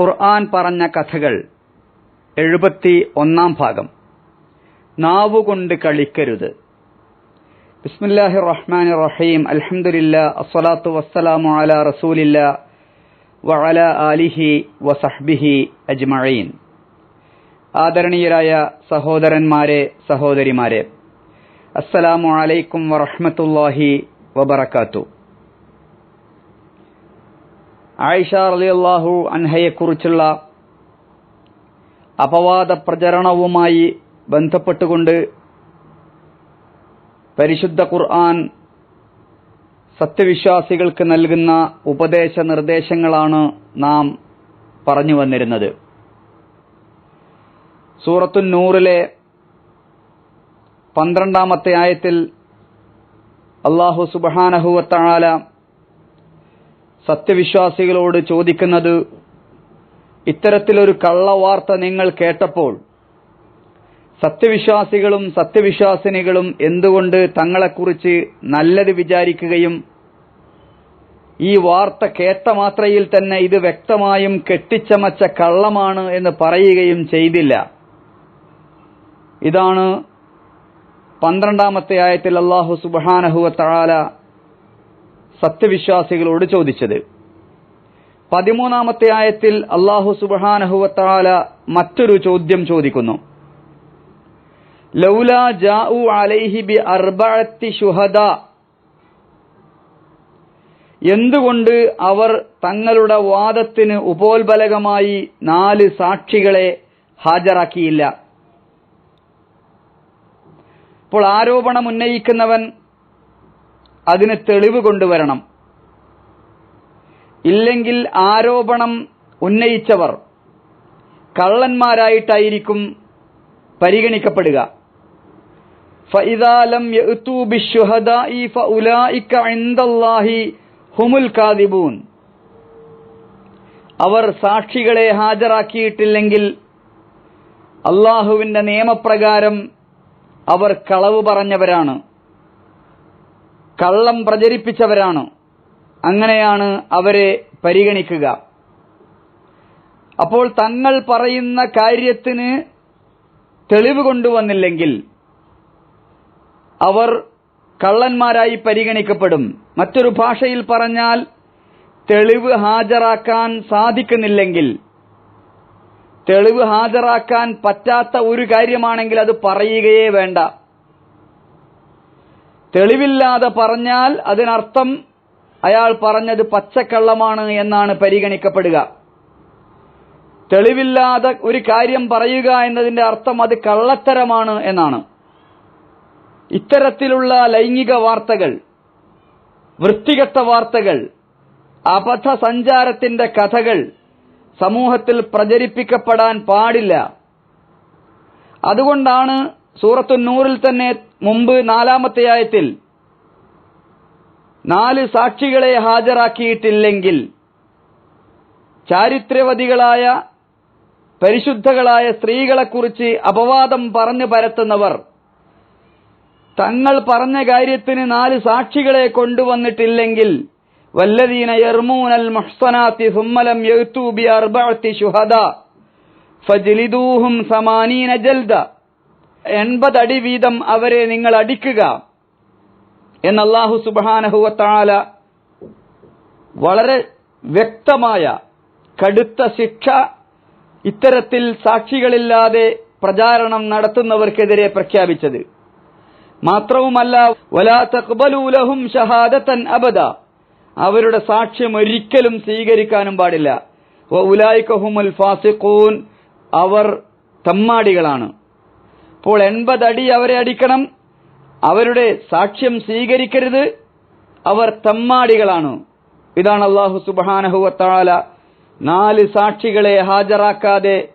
ഖുർആൻ പറഞ്ഞ കഥകൾ എഴുപത്തി ഒന്നാം ഭാഗം. നാവുകൊണ്ട് കളിക്കരുത്. ബിസ്മില്ലാഹി റഹ്മാൻ റഹീം. അൽഹംദുലില്ലാ അസ്സലാത്തു വസ്സലാമു അല റസൂലില്ല വഅല ആലിഹി വസഹ്ബിഹി അജ്മഈൻ. ആദരണീയരായ സഹോദരന്മാരെ സഹോദരിമാരെ അസ്സലാമു അലൈക്കും വറഹ്മത്തുള്ളാഹി വബറകാത്തു. ആയിഷ റളിയല്ലാഹു അൻഹയെക്കുറിച്ചുള്ള അപവാദ പ്രചരണവുമായി ബന്ധപ്പെട്ടുകൊണ്ട് പരിശുദ്ധ ഖുർആൻ സത്യവിശ്വാസികൾക്ക് നൽകുന്ന ഉപദേശ നിർദ്ദേശങ്ങളാണ് നാം പറഞ്ഞു വന്നിരുന്നത്. സൂറത്തു നൂറിലെ പന്ത്രണ്ടാമത്തെ ആയത്തിൽ അള്ളാഹു സുബാനഹുവത്താല സത്യവിശ്വാസികളോട് ചോദിക്കുന്നത് ഇത്തരത്തിലൊരു കള്ളവാർത്ത നിങ്ങൾ കേട്ടപ്പോൾ സത്യവിശ്വാസികളും സത്യവിശ്വാസിനികളും എന്തുകൊണ്ട് തങ്ങളെക്കുറിച്ച് നല്ലത് വിചാരിക്കുകയും ഈ വാർത്ത കേട്ട മാത്രയിൽ തന്നെ ഇത് വ്യക്തമായും കെട്ടിച്ചമച്ച കള്ളമാണ് എന്ന് പറയുകയും ചെയ്തില്ല. ഇതാണ് പന്ത്രണ്ടാമത്തെ ആയത്തിൽ അള്ളാഹു സുബാനഹുവ തആല സത്യവിശ്വാസികളോട് ചോദിച്ചത്. പതിമൂന്നാമത്തെ ആയത്തിൽ അള്ളാഹു സുബാനഹുവത്താല മറ്റൊരു ചോദ്യം ചോദിക്കുന്നു. ലൗല ജാഉ അലൈഹി ബി അർബഅത്തി എന്തുകൊണ്ട് അവർ തങ്ങളുടെ വാദത്തിന് ഉപോത്ബലകമായി നാല് സാക്ഷികളെ ഹാജരാക്കിയില്ല? അപ്പോൾ ആരോപണം ഉന്നയിക്കുന്നവൻ അതിന് തെളിവ് കൊണ്ടുവരണം ഇല്ലെങ്കിൽ ആരോപണം ഉന്നയിച്ചവർ കള്ളന്മാരായിട്ടായിരിക്കും പരിഗണിക്കപ്പെടുക فإذا لم يأتوا بالشهداء فأولئك عند الله هم الكاذبون അവർ സാക്ഷികളെ ഹാജരാക്കിയിട്ടില്ലെങ്കിൽ അള്ളാഹുവിന്റെ നിയമപ്രകാരം അവർ കളവ് പറഞ്ഞവരാണ് കള്ളം പ്രചരിപ്പിച്ചവരാണ്. അങ്ങനെയാണ് അവരെ പരിഗണിക്കുക. അപ്പോൾ തങ്ങൾ പറയുന്ന കാര്യത്തിന് തെളിവ് കൊണ്ടുവന്നില്ലെങ്കിൽ അവർ കള്ളന്മാരായി പരിഗണിക്കപ്പെടും. മറ്റൊരു ഭാഷയിൽ പറഞ്ഞാൽ തെളിവ് ഹാജരാക്കാൻ സാധിക്കുന്നില്ലെങ്കിൽ തെളിവ് ഹാജരാക്കാൻ പറ്റാത്ത ഒരു കാര്യമാണെങ്കിൽ അത് പറയുകയേ വേണ്ട. തെളിവില്ലാതെ പറഞ്ഞാൽ അതിനർത്ഥം അയാൾ പറഞ്ഞത് പച്ചക്കള്ളമാണ് എന്നാണ് പരിഗണിക്കപ്പെടുക. തെളിവില്ലാതെ ഒരു കാര്യം പറയുക എന്നതിന്റെ അർത്ഥം അത് കള്ളത്തരമാണ് എന്നാണ്. ഇത്തരത്തിലുള്ള ലൈംഗിക വാർത്തകൾ വൃത്തികെട്ട വാർത്തകൾ അബദ്ധ സഞ്ചാരത്തിന്റെ കഥകൾ സമൂഹത്തിൽ പ്രചരിപ്പിക്കപ്പെടാൻ പാടില്ല. അതുകൊണ്ടാണ് സൂറത്തു നൂറിൽ തന്നെ മുമ്പ് നാലാമത്തെ ആയത്തിൽ നാല് സാക്ഷികളെ ഹാജരാക്കിയിട്ടില്ലെങ്കിൽ ചാരിത്രവതികളായ പരിശുദ്ധകളായ സ്ത്രീകളെക്കുറിച്ച് അപവാദം പറഞ്ഞു പരത്തുന്നവർ തങ്ങൾ പറഞ്ഞ കാര്യത്തിന് നാല് സാക്ഷികളെ കൊണ്ടുവന്നിട്ടില്ലെങ്കിൽ വല്ലദീന യർമൂനൽ മുഹ്സനാത്തി സുമ്മലം യഅ്തൂ ബി അർബഅത്തി ശുഹദ ഫജ്ലിദൂഹും സമാനീന ജൽദ. എൺപത് അടി വീതം അവരെ നിങ്ങൾ അടിക്കുക. എന്ന് അള്ളാഹു സുബാനഹുവത്താല വളരെ വ്യക്തമായ കടുത്ത ശിക്ഷ ഇത്തരത്തിൽ സാക്ഷികളില്ലാതെ പ്രചാരണം നടത്തുന്നവർക്കെതിരെ പ്രഖ്യാപിച്ചത്. മാത്രവുമല്ല വലാ തഖ്ബലൂ ലഹും ഷഹാദത്തൻ അബദ. അവരുടെ സാക്ഷ്യം ഒരിക്കലും സ്വീകരിക്കാനും പാടില്ല. ഉലായിക്കഹുമുൽ ഫാസിഖൂൻ. അവർ തമ്മാടികളാണ്. അപ്പോൾ എൺപത് അടി അവരെ അടിക്കണം. അവരുടെ സാക്ഷ്യം സ്വീകരിക്കരുത്. അവർ തമ്മാടികളാണ്. ഇതാണ് അള്ളാഹു സുബാനഹുവത്താല നാല് സാക്ഷികളെ ഹാജരാക്കാതെ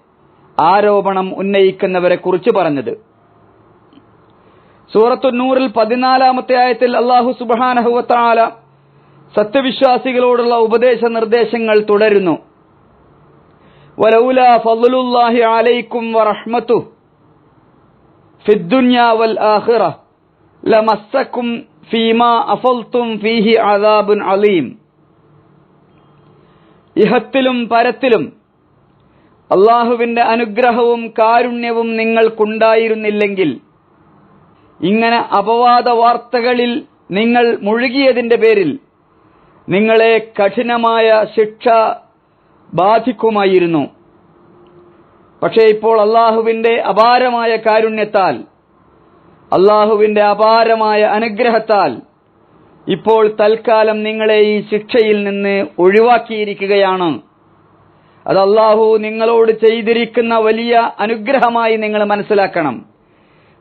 ആരോപണം ഉന്നയിക്കുന്നവരെ കുറിച്ച് പറഞ്ഞത്. സൂറത്തു നൂറിൽ പതിനാലാമത്തെ ആയത്തിൽ അള്ളാഹു സുബാനഹുവത്താല സത്യവിശ്വാസികളോടുള്ള ഉപദേശ നിർദ്ദേശങ്ങൾ തുടരുന്നു. വലൗല അലൈക്കും വറഹ്മത്തു ഫിദ്ദുന്യ الدنيا ആഖിറ لمسكم ഫീമാ അഫൽത്തും ഫീഹി عذاب അലീം ഇഹത്തിലും പരത്തിലും അള്ളാഹുവിന്റെ അനുഗ്രഹവും കാരുണ്യവും നിങ്ങൾക്കുണ്ടായിരുന്നില്ലെങ്കിൽ ഇങ്ങനെ അപവാദ വാർത്തകളിൽ നിങ്ങൾ മുഴുകിയതിന്റെ പേരിൽ നിങ്ങളെ കഠിനമായ ശിക്ഷ ബാധിക്കുമായിരുന്നു. പക്ഷേ ഇപ്പോൾ അള്ളാഹുവിന്റെ അപാരമായ കാരുണ്യത്താൽ അള്ളാഹുവിന്റെ അപാരമായ അനുഗ്രഹത്താൽ ഇപ്പോൾ തൽക്കാലം നിങ്ങളെ ഈ ശിക്ഷയിൽ നിന്ന് ഒഴിവാക്കിയിരിക്കുകയാണ്. അത് അള്ളാഹു നിങ്ങളോട് ചെയ്തിരിക്കുന്ന വലിയ അനുഗ്രഹമായി നിങ്ങൾ മനസ്സിലാക്കണം.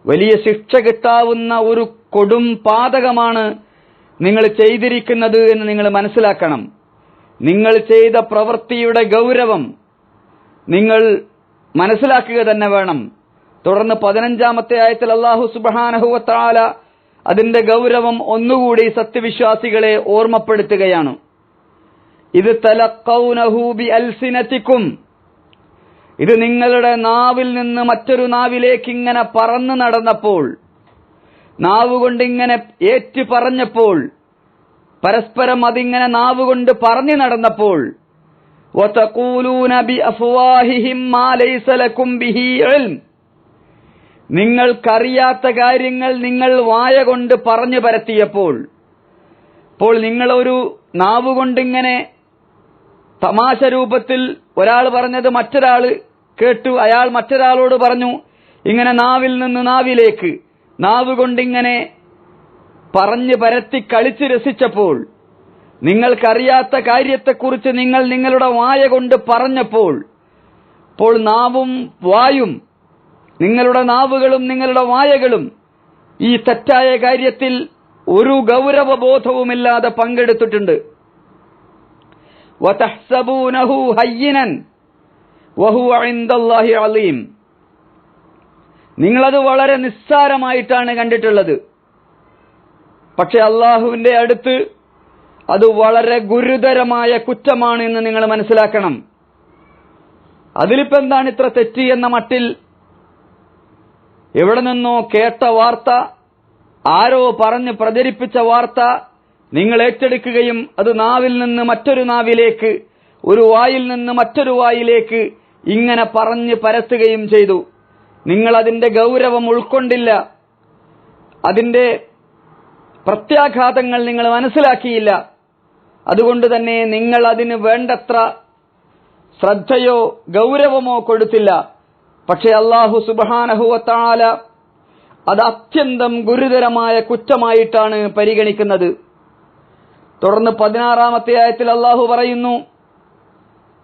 വലിയ ശിക്ഷ കിട്ടാവുന്ന ഒരു കൊടും പാതകമാണ് നിങ്ങൾ ചെയ്തിരിക്കുന്നത് എന്ന് നിങ്ങൾ മനസ്സിലാക്കണം. നിങ്ങൾ ചെയ്ത പ്രവൃത്തിയുടെ ഗൗരവം നിങ്ങൾ മനസ്സിലാക്കുക തന്നെ വേണം. തുടർന്ന് പതിനഞ്ചാമത്തെ ആയത്തിൽ അള്ളാഹു സുബാനഹുവത്താല അതിന്റെ ഗൗരവം ഒന്നുകൂടി സത്യവിശ്വാസികളെ ഓർമ്മപ്പെടുത്തുകയാണ്. ഇത് തലക്കൗനഹൂബി അൽസിനത്തിക്കും ഇത് നിങ്ങളുടെ നാവിൽ നിന്ന് മറ്റൊരു നാവിലേക്ക് ഇങ്ങനെ പറന്നു നടന്നപ്പോൾ നാവുകൊണ്ട് ഇങ്ങനെ ഏറ്റു പറഞ്ഞപ്പോൾ പരസ്പരം അതിങ്ങനെ നാവുകൊണ്ട് പറഞ്ഞു നടന്നപ്പോൾ വതഖൂലൂന ബിഅഫ്വാഹിഹിം മാ ലൈസ ലക്കും ബിഹി ഇൽം. നിങ്ങൾക്കറിയാത്ത കാര്യങ്ങൾ നിങ്ങൾ വായ കൊണ്ട് പറഞ്ഞു പരത്തിയപ്പോൾ ഇപ്പോൾ നിങ്ങളൊരു നാവുകൊണ്ടിങ്ങനെ തമാശ രൂപത്തിൽ ഒരാൾ പറഞ്ഞത് മറ്റൊരാൾ കേട്ടു അയാൾ മറ്റൊരാളോട് പറഞ്ഞു ഇങ്ങനെ നാവിൽ നിന്ന് നാവിലേക്ക് നാവ് കൊണ്ടിങ്ങനെ പറഞ്ഞു പരത്തി കളിച്ച് രസിച്ചപ്പോൾ നിങ്ങൾക്കറിയാത്ത കാര്യത്തെക്കുറിച്ച് നിങ്ങൾ നിങ്ങളുടെ വായ കൊണ്ട് പറഞ്ഞപ്പോൾ ഇപ്പോൾ നാവും വായും നിങ്ങളുടെ നാവുകളും നിങ്ങളുടെ വായകളും ഈ തെറ്റായ കാര്യത്തിൽ ഒരു ഗൗരവബോധവുമില്ലാതെ പങ്കെടുത്തിട്ടുണ്ട്. നിങ്ങളത് വളരെ നിസ്സാരമായിട്ടാണ് കണ്ടിട്ടുള്ളത്. പക്ഷെ അള്ളാഹുവിന്റെ അടുത്ത് അത് വളരെ ഗുരുതരമായ കുറ്റമാണ് എന്ന് നിങ്ങൾ മനസ്സിലാക്കണം. അതിലിപ്പോ എന്താണ് ഇത്ര തെറ്റി എന്ന മട്ടിൽ എവിടെ നിന്നോ കേട്ട വാർത്ത ആരോ പറഞ്ഞ് പ്രചരിപ്പിച്ച വാർത്ത നിങ്ങൾ ഏറ്റെടുക്കുകയും അത് നാവിൽ നിന്ന് മറ്റൊരു നാവിലേക്ക് ഒരു വായിൽ നിന്ന് മറ്റൊരു വായിലേക്ക് ഇങ്ങനെ പറഞ്ഞ് പരത്തുകയും ചെയ്തു. നിങ്ങൾ അതിന്റെ ഗൗരവം ഉൾക്കൊണ്ടില്ല. അതിന്റെ പ്രത്യാഘാതങ്ങൾ നിങ്ങൾ മനസ്സിലാക്കിയില്ല. അതുകൊണ്ട് തന്നെ നിങ്ങൾ അതിന് വേണ്ടത്ര ശ്രദ്ധയോ ഗൗരവമോ കൊടുത്തില്ല പക്ഷെ അള്ളാഹു സുബാനഹുവത്താല അത് അത്യന്തം ഗുരുതരമായ കുറ്റമായിട്ടാണ് പരിഗണിക്കുന്നത് തുടർന്ന് പതിനാറാമത്തെ ആയത്തിൽ അള്ളാഹു പറയുന്നു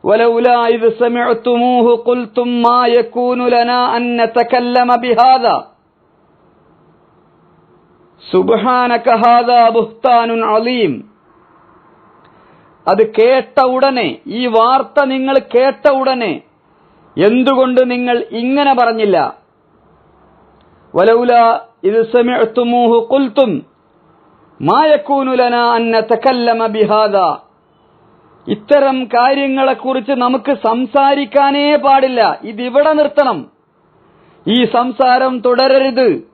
ولولا إذ سمعتموه قلتم ما يكون لنا أن نتكلم بهذا سبحانك هذا بهتان عظيم അത് കേട്ട ഉടനെ ഈ വാർത്ത നിങ്ങൾ കേട്ട ഉടനെ എന്തുകൊണ്ട് നിങ്ങൾ ഇങ്ങനെ പറഞ്ഞില്ല? വലൗല ഇത് സമിഅ്തുമൂഹു ഖുൽതും മാ യകൂനു ലനാ അൻ നതകല്ലമ ബിഹാദ. ഇത്തരം കാര്യങ്ങളെക്കുറിച്ച് നമുക്ക് സംസാരിക്കാനേ പാടില്ല. ഇതിവിടെ നിർത്തണം. ഈ സംസാരം തുടരരുത്.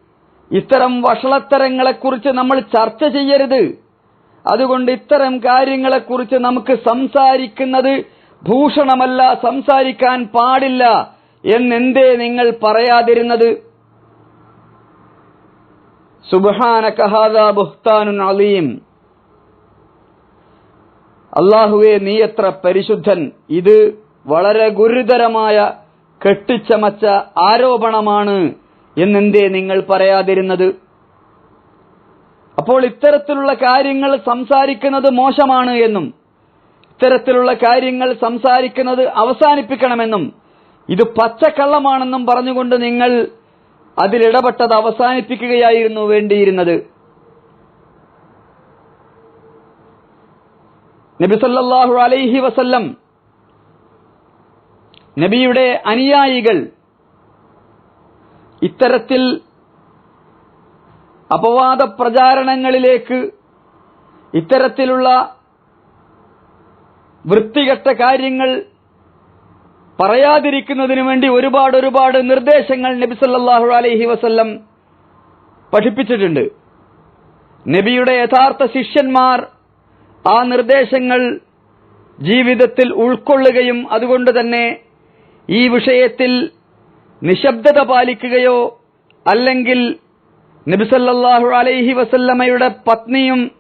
ഇത്തരം വഷളത്തരങ്ങളെക്കുറിച്ച് നമ്മൾ ചർച്ച ചെയ്യരുത്. അതുകൊണ്ട് ഇത്തരം കാര്യങ്ങളെക്കുറിച്ച് നമുക്ക് സംസാരിക്കുന്നത് ഭൂഷണമല്ല സംസാരിക്കാൻ പാടില്ല എന്നെന്തേ നിങ്ങൾ പറയാതിരുന്നത്? അലീം. അള്ളാഹുവെ നീ എത്ര പരിശുദ്ധൻ. ഇത് വളരെ ഗുരുതരമായ കെട്ടിച്ചമച്ച ആരോപണമാണ് എന്നെന്തേ നിങ്ങൾ പറയാതിരുന്നത്? അപ്പോൾ ഇത്തരത്തിലുള്ള കാര്യങ്ങൾ സംസാരിക്കുന്നത് മോശമാണ് എന്നും ഇത്തരത്തിലുള്ള കാര്യങ്ങൾ സംസാരിക്കുന്നത് അവസാനിപ്പിക്കണമെന്നും ഇത് പച്ചക്കള്ളമാണെന്നും പറഞ്ഞുകൊണ്ട് നിങ്ങൾ അതിലിടപെട്ടത് അവസാനിപ്പിക്കുകയായിരുന്നു വേണ്ടിയിരുന്നത്. നബിസല്ലാഹു അലൈഹി വസല്ലം നബിയുടെ അനുയായികൾ ഇത്തരത്തിൽ അപവാദ പ്രചാരണങ്ങളിലേക്ക് ഇത്തരത്തിലുള്ള വൃത്തികെട്ട കാര്യങ്ങൾ പറയാതിരിക്കുന്നതിന് വേണ്ടി ഒരുപാട് ഒരുപാട് നിർദ്ദേശങ്ങൾ നബി സല്ലല്ലാഹു അലൈഹി വസല്ലം പഠിപ്പിച്ചിട്ടുണ്ട്. നബിയുടെ യഥാർത്ഥ ശിഷ്യന്മാർ ആ നിർദ്ദേശങ്ങൾ ജീവിതത്തിൽ ഉൾക്കൊള്ളുകയും അതുകൊണ്ട് തന്നെ ഈ വിഷയത്തിൽ നിശബ്ദത പാലിക്കുകയോ അല്ലെങ്കിൽ നബിസല്ലാഹു അലൈഹി വസല്ലമയുടെ പത്നിയും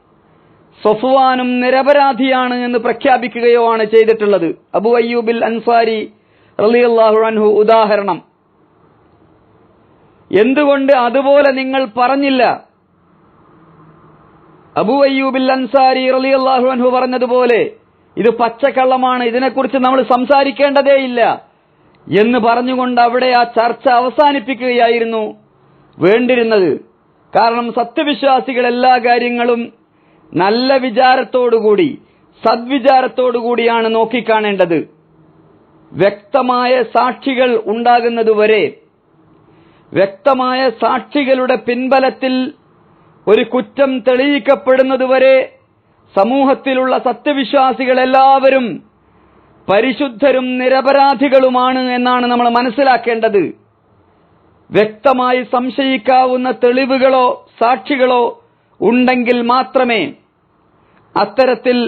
സഫുവാനും നിരപരാധിയാണ് എന്ന് പ്രഖ്യാപിക്കുകയോ ആണ് ചെയ്തിട്ടുള്ളത്. അബു അയ്യൂബിൽ അൻസാരി റളിയല്ലാഹു അൻഹു ഉദാഹരണം. എന്തുകൊണ്ട് അതുപോലെ നിങ്ങൾ പറഞ്ഞില്ല? അബു അയ്യൂബിൽ അൻസാരി റളിയല്ലാഹു അൻഹു പറഞ്ഞതുപോലെ ഇത് പച്ചക്കള്ളമാണ് ഇതിനെക്കുറിച്ച് നമ്മൾ സംസാരിക്കേണ്ടതേയില്ല എന്ന് പറഞ്ഞുകൊണ്ട് അവിടെ ആ ചർച്ച അവസാനിപ്പിക്കുകയായിരുന്നു വേണ്ടിരുന്നത്. കാരണം സത്യവിശ്വാസികൾ എല്ലാ കാര്യങ്ങളും നല്ല വിചാരത്തോടുകൂടി സദ്വിചാരത്തോടുകൂടിയാണ് നോക്കിക്കാണേണ്ടത്. വ്യക്തമായ സാക്ഷികൾ ഉണ്ടാകുന്നതുവരെ വ്യക്തമായ സാക്ഷികളുടെ പിൻബലത്തിൽ ഒരു കുറ്റം തെളിയിക്കപ്പെടുന്നതുവരെ സമൂഹത്തിലുള്ള സത്യവിശ്വാസികൾ എല്ലാവരും പരിശുദ്ധരും നിരപരാധികളുമാണ് എന്നാണ് നമ്മൾ മനസ്സിലാക്കേണ്ടത്. വ്യക്തമായി സംശയിക്കാവുന്ന തെളിവുകളോ സാക്ഷികളോ ഉണ്ടെങ്കിൽ മാത്രമേ അത്തരത്തിൽ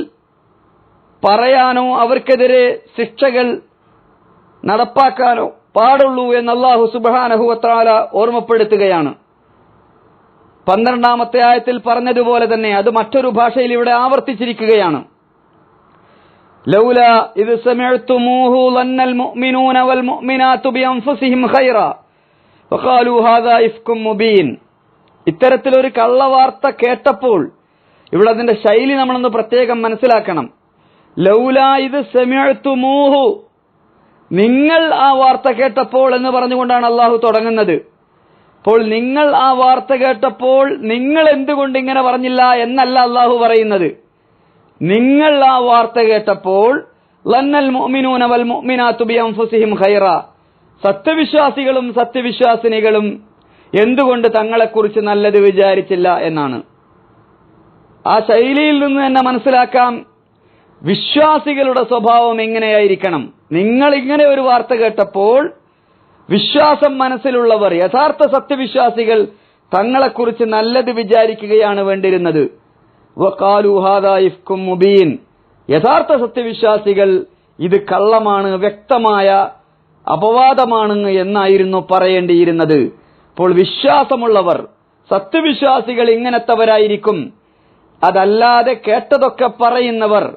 പറയാനോ അവർക്കെതിരെ ശിക്ഷകൾ നടപ്പാക്കാനോ പാടുള്ളൂ എന്ന് അള്ളാഹു സുബാനഹുവത്രാല ഓർമ്മപ്പെടുത്തുകയാണ്. പന്ത്രണ്ടാമത്തെ ആയത്തിൽ പറഞ്ഞതുപോലെ തന്നെ അത് മറ്റൊരു ഭാഷയിൽ ഇവിടെ ആവർത്തിച്ചിരിക്കുകയാണ്. ലൗല ഇത് സമയത്തുമൂഹു ലന്നൽ മുഅ്മിനൂന വൽ മുഅ്മിനാതു ബിഅൻഫുസിഹിം ഖൈറ. ഇഫ്കും മുബീൻ. ഇത്തരത്തിലൊരു കള്ളവാർത്ത കേട്ടപ്പോൾ ഇവിടെ അതിന്റെ ശൈലി നമ്മളൊന്ന് പ്രത്യേകം മനസ്സിലാക്കണം. ലൗല ഇത് സെമിഴ്ത്തുമൂഹു നിങ്ങൾ ആ വാർത്ത കേട്ടപ്പോൾ എന്ന് പറഞ്ഞുകൊണ്ടാണ് അള്ളാഹു തുടങ്ങുന്നത്. അപ്പോൾ നിങ്ങൾ ആ വാർത്ത കേട്ടപ്പോൾ നിങ്ങൾ എന്തുകൊണ്ട് ഇങ്ങനെ പറഞ്ഞില്ല എന്നല്ല അള്ളാഹു പറയുന്നത്. നിങ്ങൾ ആ വാർത്ത കേട്ടപ്പോൾ ലന്നൽ മുഅ്മിനൂന വൽ മുഅ്മിനാത്തു ബിഅൻഫുസിഹിം ഖൈറ. സത്യവിശ്വാസികളും സത്യവിശ്വാസിനികളും എന്തുകൊണ്ട് തങ്ങളെക്കുറിച്ച് നല്ലത് വിചാരിച്ചില്ല എന്നാണ്. ആ ശൈലിയിൽ നിന്ന് തന്നെ മനസ്സിലാക്കാം വിശ്വാസികളുടെ സ്വഭാവം എങ്ങനെയായിരിക്കണം. നിങ്ങൾ ഇങ്ങനെ ഒരു വാർത്ത കേട്ടപ്പോൾ വിശ്വാസം മനസ്സിലുള്ളവർ യഥാർത്ഥ സത്യവിശ്വാസികൾ തങ്ങളെക്കുറിച്ച് നല്ലത് വിചാരിക്കുകയാണ് വേണ്ടിയിരുന്നത്. മുബീൻ. യഥാർത്ഥ സത്യവിശ്വാസികൾ ഇത് കള്ളമാണ് വ്യക്തമായ അപവാദമാണ് എന്നായിരുന്നു പറയേണ്ടിയിരുന്നത്. അപ്പോൾ വിശ്വാസമുള്ളവർ സത്യവിശ്വാസികൾ ഇങ്ങനത്തെവരായിരിക്കും. അതല്ലാതെ കേട്ടതൊക്കെ പറയുന്നവർ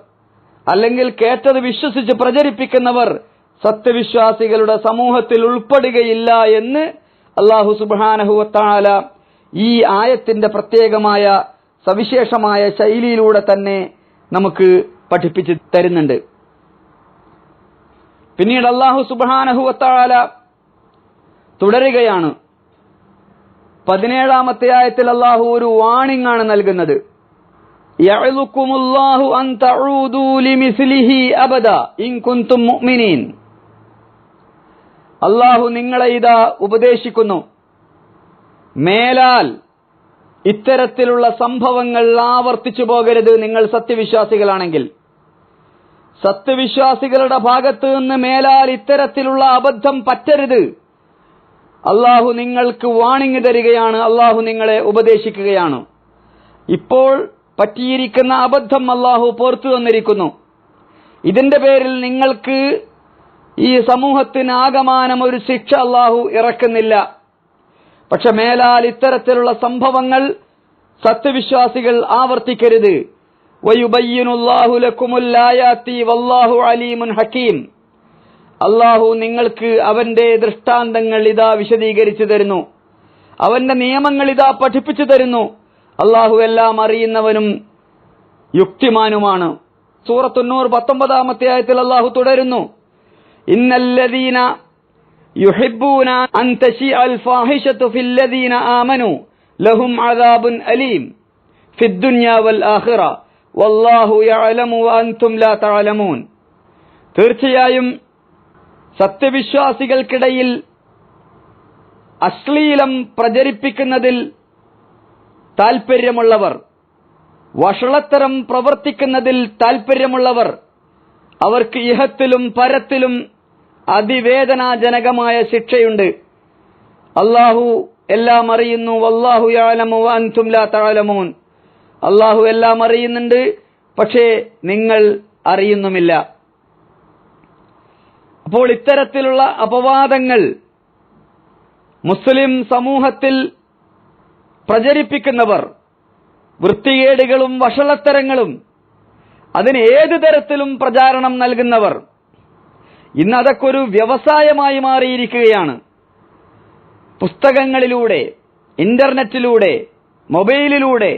അല്ലെങ്കിൽ കേട്ടത് വിശ്വസിച്ച് പ്രചരിപ്പിക്കുന്നവർ സത്യവിശ്വാസികളുടെ സമൂഹത്തിൽ ഉൾപ്പെടുകയില്ല എന്ന് അള്ളാഹു സുബാനഹുവത്താല ഈ ആയത്തിന്റെ പ്രത്യേകമായ സവിശേഷമായ ശൈലിയിലൂടെ തന്നെ നമുക്ക് പഠിപ്പിച്ച് തരുന്നുണ്ട്. പിന്നീട് അള്ളാഹു സുബാനഹുവത്താല തുടരുകയാണ്. പതിനേഴാമത്തെ ആയത്തിൽ അള്ളാഹു ഒരു വാണിംഗ് ആണ് നൽകുന്നത്. അള്ളാഹു നിങ്ങളെ ഇതാ ഉപദേശിക്കുന്നു. മേലാൽ ഇത്തരത്തിലുള്ള സംഭവങ്ങൾ ആവർത്തിച്ചു പോകരുത് നിങ്ങൾ സത്യവിശ്വാസികളാണെങ്കിൽ. സത്യവിശ്വാസികളുടെ ഭാഗത്ത് നിന്ന് മേലാൽ ഇത്തരത്തിലുള്ള അബദ്ധം പറ്റരുത്. അള്ളാഹു നിങ്ങൾക്ക് വാണിംഗ് തരികയാണ് അള്ളാഹു നിങ്ങളെ ഉപദേശിക്കുകയാണ്. ഇപ്പോൾ പറ്റിയിരിക്കുന്ന അബദ്ധം അള്ളാഹു പുറത്തു തന്നിരിക്കുന്നു. ഇതിന്റെ പേരിൽ നിങ്ങൾക്ക് ഈ സമൂഹത്തിന് ആകമാനം ഒരു ശിക്ഷ അള്ളാഹു ഇറക്കുന്നില്ല. പക്ഷെ മേലാൽ ഇത്തരത്തിലുള്ള സംഭവങ്ങൾ സത്യവിശ്വാസികൾ ആവർത്തിക്കരുത്. ഹക്കീം. അള്ളാഹു നിങ്ങൾക്ക് അവന്റെ ദൃഷ്ടാന്തങ്ങൾ ഇതാ വിശദീകരിച്ചു തരുന്നു. അവന്റെ നിയമങ്ങൾ ഇതാ പഠിപ്പിച്ചു തരുന്നു. അള്ളാഹു എല്ലാം അറിയുന്നവനും യുക്തിമാനുമാണ്. സൂറത്തുന്നൂർ പത്തൊമ്പതാമത്തെ ആയത്തിൽ അള്ളാഹു തുടരുന്നു. ഇന്നല്ലദീന ആമനു ലഹും അലീം. ഫിദ്ദുനിയ വൽ ആഖിറ. വല്ലാഹു യഅലമു തീർച്ചയായും സത്യവിശ്വാസികൾക്കിടയിൽ അശ്ലീലം പ്രചരിപ്പിക്കുന്നതിൽ താൽപ്പര്യമുള്ളവർ വഷളത്തരം പ്രവർത്തിക്കുന്നതിൽ താൽപ്പര്യമുള്ളവർ അവർക്ക് ഇഹത്തിലും പരത്തിലും അതിവേദനാജനകമായ ശിക്ഷയുണ്ട്. അള്ളാഹു എല്ലാം അറിയുന്നു വല്ലാഹു യാലമു അൻതും അള്ളാഹു എല്ലാം അറിയുന്നുണ്ട് പക്ഷേ നിങ്ങൾ അറിയുന്നുമില്ല. അപ്പോൾ ഇത്തരത്തിലുള്ള അപവാദങ്ങൾ മുസ്ലിം സമൂഹത്തിൽ പ്രചരിപ്പിക്കുന്നവർ വൃത്തികേടുകളും വഷളത്തരങ്ങളും അതിന് ഏത് തരത്തിലും പ്രചാരണം നൽകുന്നവർ ഇന്ന് അതൊക്കെ ഒരു വ്യവസായമായി മാറിയിരിക്കുകയാണ്. പുസ്തകങ്ങളിലൂടെ ഇന്റർനെറ്റിലൂടെ മൊബൈലിലൂടെ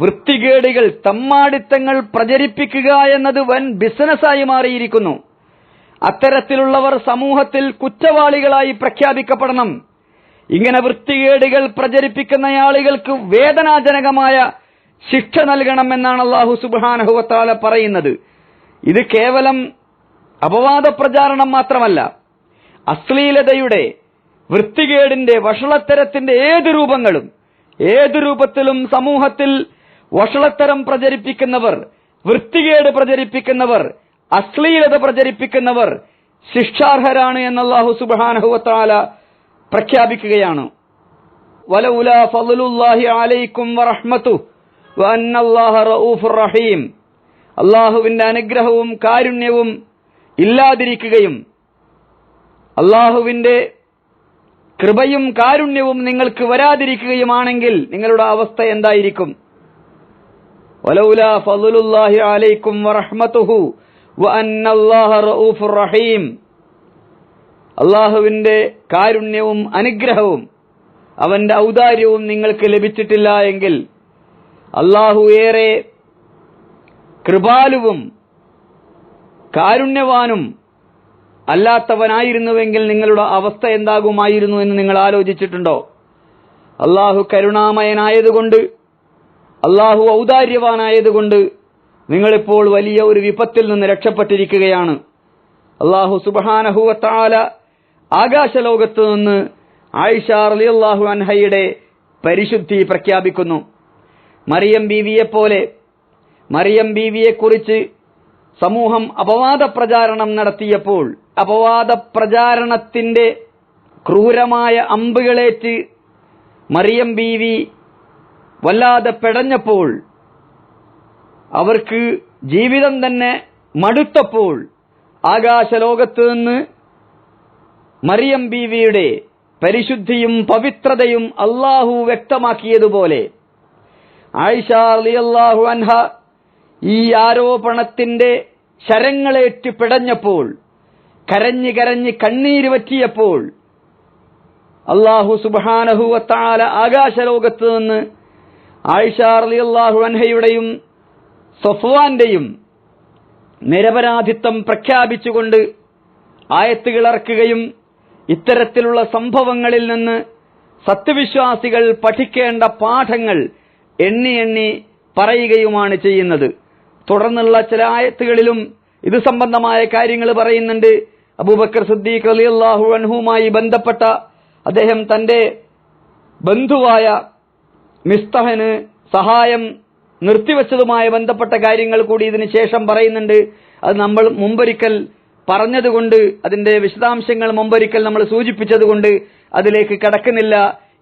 വൃത്തികേടുകൾ തമ്മാടിത്തങ്ങൾ പ്രചരിപ്പിക്കുക എന്നത് വൻ ബിസിനസ്സായി മാറിയിരിക്കുന്നു. അത്തരത്തിലുള്ളവർ സമൂഹത്തിൽ കുറ്റവാളികളായി പ്രഖ്യാപിക്കപ്പെടണം. ഇങ്ങനെ വൃത്തികേടുകൾ പ്രചരിപ്പിക്കുന്ന ആളുകൾക്ക് വേദനാജനകമായ ശിക്ഷ നൽകണമെന്നാണ് അള്ളാഹു സുബാനഹുവത്താല പറയുന്നത്. ഇത് കേവലം അപവാദ പ്രചാരണം മാത്രമല്ല. അശ്ലീലതയുടെ വൃത്തികേടിന്റെ വഷളത്തരത്തിന്റെ ഏത് രൂപങ്ങളും ഏത് രൂപത്തിലും സമൂഹത്തിൽ വഷളത്തരം പ്രചരിപ്പിക്കുന്നവർ വൃത്തികേട് പ്രചരിപ്പിക്കുന്നവർ അശ്ലീലത പ്രചരിപ്പിക്കുന്നവർ ശിക്ഷാർഹരാണ് എന്ന് അള്ളാഹു പ്രഖ്യാപിക്കുകയാണ്. അലൈക്കും റഹീം. അള്ളാഹുവിന്റെ അനുഗ്രഹവും കാരുണ്യവും ഇല്ലാതിരിക്കുകയും അള്ളാഹുവിന്റെ കൃപയും കാരുണ്യവും നിങ്ങൾക്ക് വരാതിരിക്കുകയുമാണെങ്കിൽ നിങ്ങളുടെ അവസ്ഥ എന്തായിരിക്കും? വലൗല عليكم അലൈക്കും വറഹ്മതുഹു الله റഊഫുർ റഹീം അള്ളാഹുവിന്റെ കാരുണ്യവും അനുഗ്രഹവും അവന്റെ ഔദാര്യവും നിങ്ങൾക്ക് ലഭിച്ചിട്ടില്ല എങ്കിൽ അള്ളാഹു ഏറെ കൃപാലുവും കാരുണ്യവാനും അല്ലാത്തവനായിരുന്നുവെങ്കിൽ നിങ്ങളുടെ അവസ്ഥ എന്താകുമായിരുന്നു എന്ന് നിങ്ങൾ ആലോചിച്ചിട്ടുണ്ടോ? അള്ളാഹു കരുണാമയനായതുകൊണ്ട് അള്ളാഹു ഔദാര്യവാനായതുകൊണ്ട് നിങ്ങളിപ്പോൾ വലിയ ഒരു വിപത്തിൽ നിന്ന് രക്ഷപ്പെട്ടിരിക്കുകയാണ്. അള്ളാഹു സുബാനഹുവത്താല ആകാശലോകത്ത് നിന്ന് ആയിഷ അള്ളാഹു അൻഹയുടെ പരിശുദ്ധി പ്രഖ്യാപിക്കുന്നു. മറിയം ബീവിയെ പോലെ മറിയം ബീവിയെക്കുറിച്ച് സമൂഹം അപവാദ പ്രചാരണം നടത്തിയപ്പോൾ അപവാദ പ്രചാരണത്തിന്റെ ക്രൂരമായ അമ്പുകളേറ്റ് മറിയം ബീവി വല്ലാതെ പെടഞ്ഞപ്പോൾ അവർക്ക് ജീവിതം തന്നെ മടുത്തപ്പോൾ ആകാശലോകത്ത് നിന്ന് മറിയം ബീവിയുടെ പരിശുദ്ധിയും പവിത്രതയും അള്ളാഹു വ്യക്തമാക്കിയതുപോലെ ആയിഷ അലിയല്ലാഹു അൻഹ ഈ ആരോപണത്തിന്റെ ശരങ്ങളേറ്റ് പിടഞ്ഞപ്പോൾ കരഞ്ഞ് കരഞ്ഞ് കണ്ണീര് വറ്റിയപ്പോൾ അള്ളാഹു സുബാനഹുവത്താല ആകാശലോകത്ത് നിന്ന് ആയിഷ അലിയല്ലാഹു അൻഹയുടെയും സഫ്വാന്റെയും നിരപരാധിത്വം പ്രഖ്യാപിച്ചുകൊണ്ട് ആയത്തുകൾ ഇറക്കുകയും ഇത്തരത്തിലുള്ള സംഭവങ്ങളിൽ നിന്ന് സത്യവിശ്വാസികൾ പഠിക്കേണ്ട പാഠങ്ങൾ എണ്ണി എണ്ണി പറയുകയുമാണ് ചെയ്യുന്നത്. തുടർന്നുള്ള ചില ആയത്തുകളിലും ഇത് സംബന്ധമായ കാര്യങ്ങൾ പറയുന്നുണ്ട്. അബൂബക്കർ സിദ്ദീഖ് അലി അള്ളാഹു അൻഹുമായി ബന്ധപ്പെട്ട അദ്ദേഹം തന്റെ ബന്ധുവായ മിസ്തഹന് സഹായം നിർത്തിവെച്ചതുമായി ബന്ധപ്പെട്ട കാര്യങ്ങൾ കൂടി ഇതിന് ശേഷം പറയുന്നുണ്ട്. അത് നമ്മൾ മുമ്പൊരിക്കൽ പറഞ്ഞതുകൊണ്ട് അതിന്റെ വിശദാംശങ്ങൾ മുമ്പൊരിക്കൽ നമ്മൾ സൂചിപ്പിച്ചതുകൊണ്ട് അതിലേക്ക് കടക്കുന്നില്ല.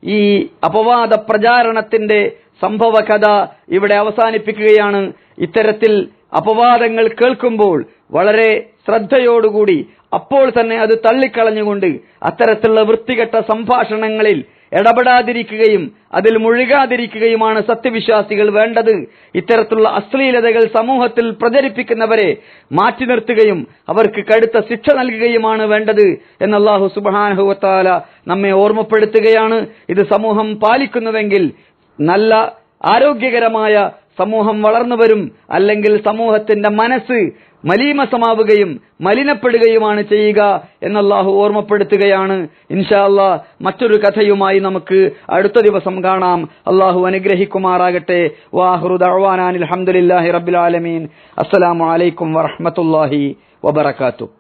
ഈ അപവാദ പ്രചാരണത്തിന്റെ സംഭവ കഥ ഇവിടെ അവസാനിപ്പിക്കുകയാണ്. ഇത്തരത്തിൽ അപവാദങ്ങൾ കേൾക്കുമ്പോൾ വളരെ ശ്രദ്ധയോടുകൂടി അപ്പോൾ തന്നെ അത് തള്ളിക്കളഞ്ഞുകൊണ്ട് അത്തരത്തിലുള്ള വൃത്തികെട്ട സംഭാഷണങ്ങളിൽ ഇടപെടാതിരിക്കുകയും അതിൽ മുഴുകാതിരിക്കുകയുമാണ് സത്യവിശ്വാസികൾ വേണ്ടത്. ഇത്തരത്തിലുള്ള അശ്ലീലതകൾ സമൂഹത്തിൽ പ്രചരിപ്പിക്കുന്നവരെ മാറ്റി നിർത്തുകയും അവർക്ക് കടുത്ത ശിക്ഷ നൽകുകയുമാണ് വേണ്ടത് എന്ന് അള്ളാഹു സുബാനഹുവത്താല നമ്മെ ഓർമ്മപ്പെടുത്തുകയാണ്. ഇത് സമൂഹം പാലിക്കുന്നുവെങ്കിൽ നല്ല ആരോഗ്യകരമായ സമൂഹം വളർന്നു വരും അല്ലെങ്കിൽ സമൂഹത്തിന്റെ മനസ്സ് മലീമസമാവുകയും മലിനപ്പെടുകയുമാണ് ചെയ്യുക എന്നല്ലാഹു ഓർമ്മപ്പെടുത്തുകയാണ്. ഇൻഷാ മറ്റൊരു കഥയുമായി നമുക്ക് അടുത്ത ദിവസം കാണാം. അള്ളാഹു അനുഗ്രഹിക്കുമാറാകട്ടെ. വാഹുറു ദഅ്വാനാൻ അൽഹംദുലില്ലാഹി റബ്ബിൽ ആലമീൻ. അസ്സലാമു അലൈക്കും വറഹ്മത്തുള്ളാഹി വബറകാതുഹു.